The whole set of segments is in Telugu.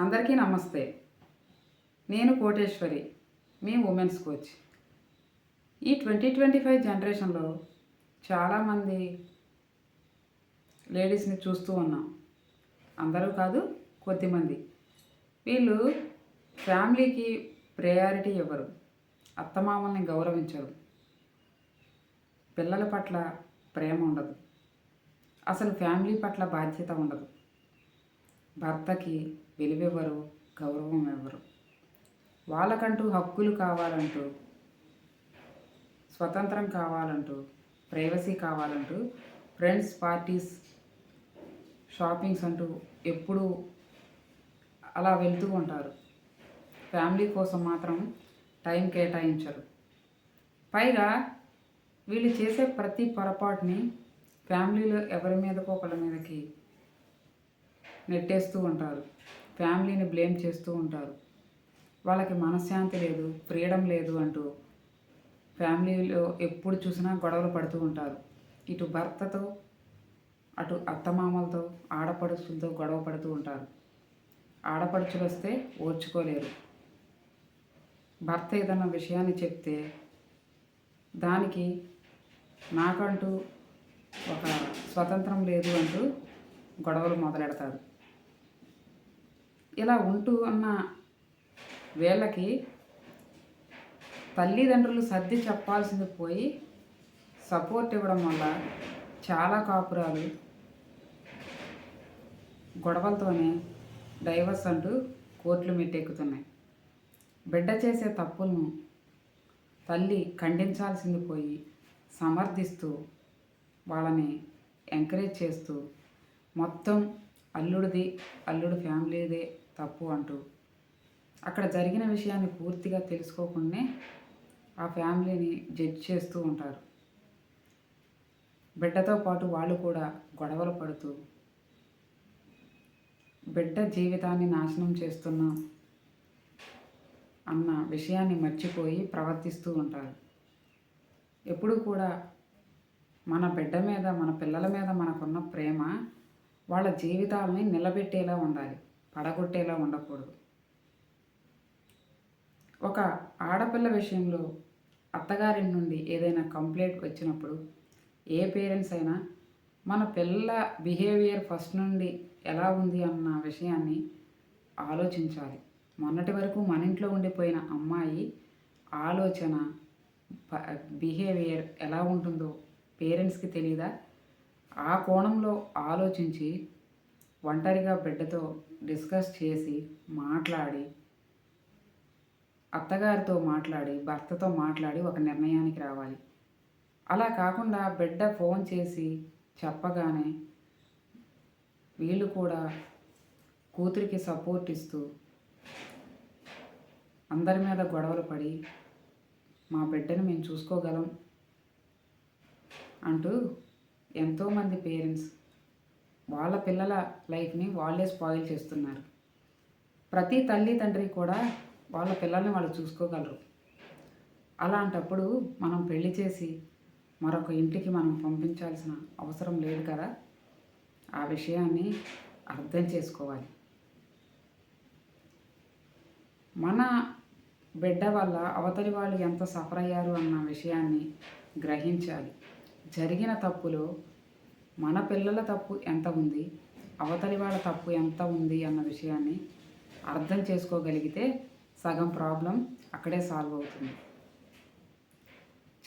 అందరికీ నమస్తే. నేను కోటేశ్వరి మీ ఉమెన్స్ కోచ్. ఈ ట్వంటీ ట్వంటీ ఫైవ్ జనరేషన్లో చాలామంది లేడీస్ని చూస్తూ ఉన్నాం. అందరూ కాదు కొద్దిమంది. వీళ్ళు ఫ్యామిలీకి ప్రయారిటీ ఇవ్వరు అత్తమామల్ని గౌరవించరు. పిల్లల పట్ల ప్రేమ ఉండదు. అసలు ఫ్యామిలీ పట్ల బాధ్యత ఉండదు. భర్తకి విలువివ్వరు గౌరవం ఇవ్వరు వాళ్ళకంటూ హక్కులు కావాలంటూ స్వతంత్రం కావాలంటూ ప్రైవసీ కావాలంటూ ఫ్రెండ్స్ పార్టీస్ షాపింగ్స్ అంటూ ఎప్పుడూ అలా వెళ్తూ ఉంటారు. ఫ్యామిలీ కోసం మాత్రం టైం కేటాయించరు. పైగా వీళ్ళు చేసే ప్రతి పొరపాటుని ఫ్యామిలీలో ఎవరి మీదకో ఒకళ్ళ మీదకి నెట్టేస్తూ ఉంటారు. ఫ్యామిలీని బ్లేమ్ చేస్తూ ఉంటారు. వాళ్ళకి మనశ్శాంతి లేదు ఫ్రీడమ్ లేదు అంటూ ఫ్యామిలీలో ఎప్పుడు చూసినా గొడవలు పడుతూ ఉంటారు. ఇటు భర్తతో అటు అత్తమామలతో ఆడపడుచులతో గొడవ పడుతూ ఉంటారు. ఆడపడుచులు వస్తే ఓర్చుకోలేరు. భర్త ఏదన్నా విషయాన్ని చెప్తే దానికి నాకంటూ ఒక స్వతంత్రం లేదు అంటూ గొడవలు మొదలెడతారు. ఇలా ఉంటూ ఉన్న వీళ్ళకి తల్లిదండ్రులు సర్ది చెప్పాల్సింది పోయి సపోర్ట్ ఇవ్వడం వల్ల చాలా కాపురాలు గొడవలతోనే డైవర్స్ అంటూ కోర్టులు మెట్టెక్కుతున్నాయి. బిడ్డ చేసే తప్పులను తల్లి ఖండించాల్సింది పోయి సమర్థిస్తూ వాళ్ళని ఎంకరేజ్ చేస్తూ మొత్తం అల్లుడిది అల్లుడు ఫ్యామిలీదే తప్పు అంటూ. అక్కడ జరిగిన విషయాన్ని పూర్తిగా తెలుసుకోకుండానే ఆ ఫ్యామిలీని జడ్జ్ చేస్తూ ఉంటారు. బిడ్డతో పాటు వాళ్ళు కూడా గొడవలు పడుతూ బిడ్డ జీవితాన్ని నాశనం చేస్తున్నాం అన్న విషయాన్ని మర్చిపోయి ప్రవర్తిస్తూ ఉంటారు. ఎప్పుడు కూడా మన బిడ్డ మీద మన పిల్లల మీద మనకున్న ప్రేమ వాళ్ళ జీవితాలని నిలబెట్టేలా ఉండాలి. పడగొట్టేలా ఉండకూడదు. ఒక ఆడపిల్ల విషయంలో అత్తగారి నుండి ఏదైనా కంప్లైంట్ వచ్చినప్పుడు ఏ పేరెంట్స్ అయినా మన పిల్ల బిహేవియర్ ఫస్ట్ నుండి ఎలా ఉంది అన్న విషయాన్ని ఆలోచించాలి. మొన్నటి వరకు మన ఇంట్లో ఉండిపోయిన అమ్మాయి ఆలోచన బిహేవియర్ ఎలా ఉంటుందో పేరెంట్స్కి తెలియదా ఆ కోణంలో ఆలోచించి ఒంటరిగా బిడ్డతో డిస్కస్ చేసి మాట్లాడి అత్తగారితో మాట్లాడి భర్తతో మాట్లాడి ఒక నిర్ణయానికి రావాలి. అలా కాకుండా బిడ్డ ఫోన్ చేసి చెప్పగానే వీళ్ళు కూడా కూతురికి సపోర్ట్ ఇస్తూ అందరి మీద గొడవలు పడి మా బిడ్డను మేము చూసుకోగలం అంటూ ఎంతోమంది పేరెంట్స్ వాళ్ళ పిల్లల లైఫ్ని వాళ్ళే స్పాయిల్ చేస్తున్నారు. ప్రతి తల్లి తండ్రి కూడా వాళ్ళ పిల్లల్ని వాళ్ళు చూసుకోగలరు. అలాంటప్పుడు మనం పెళ్ళి చేసి మరొక ఇంటికి మనం పంపించాల్సిన అవసరం లేదు కదా? ఆ విషయాన్ని అర్థం చేసుకోవాలి. మన బిడ్డ వల్ల అవతలి వాళ్ళు ఎంత సఫర్ అయ్యారు అన్న విషయాన్ని గ్రహించాలి. జరిగిన తప్పులో మన పిల్లల తప్పు ఎంత ఉంది? అవతలి వాళ్ళ తప్పు ఎంత ఉంది అన్న విషయాన్ని అర్థం చేసుకోగలిగితే సగం ప్రాబ్లం అక్కడే సాల్వ్ అవుతుంది.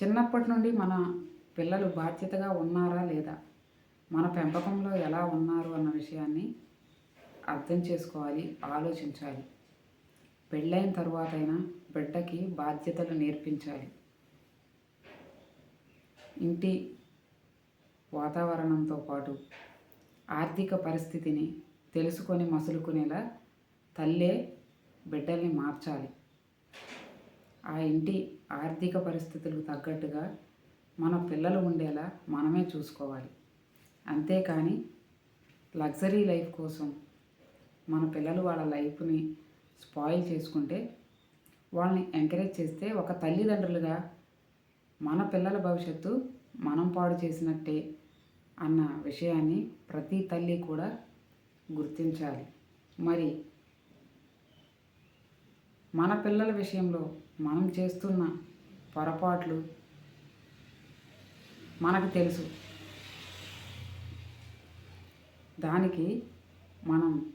చిన్నప్పటి నుండి మన పిల్లలు బాధ్యతగా ఉన్నారా లేదా? మన పెంపకంలో ఎలా ఉన్నారు అన్న విషయాన్ని అర్థం చేసుకోవాలి ఆలోచించాలి. పెళ్ళైన తర్వాతైనా బిడ్డకి బాధ్యతలు నేర్పించాలి. ఇంటి వాతావరణంతో పాటు ఆర్థిక పరిస్థితిని తెలుసుకొని మసులుకునేలా తల్లే బిడ్డల్ని మార్చాలి. ఆ ఇంటి ఆర్థిక పరిస్థితులకు తగ్గట్టుగా మన పిల్లలు ఉండేలా మనమే చూసుకోవాలి. అంతేకాని లగ్జరీ లైఫ్ కోసం మన పిల్లలు వాళ్ళ లైఫ్ని స్పాయిల్ చేసుకుంటే వాళ్ళని ఎంకరేజ్ చేస్తే ఒక తల్లిదండ్రులుగా మన పిల్లల భవిష్యత్తు మనం పాడు చేసినట్టే అన్న విషయాన్ని ప్రతి తల్లి కూడా గుర్తించాలి. మరి మన పిల్లల విషయంలో మనం చేస్తున్న పొరపాట్లు మనకు తెలుసు. దానికి మనం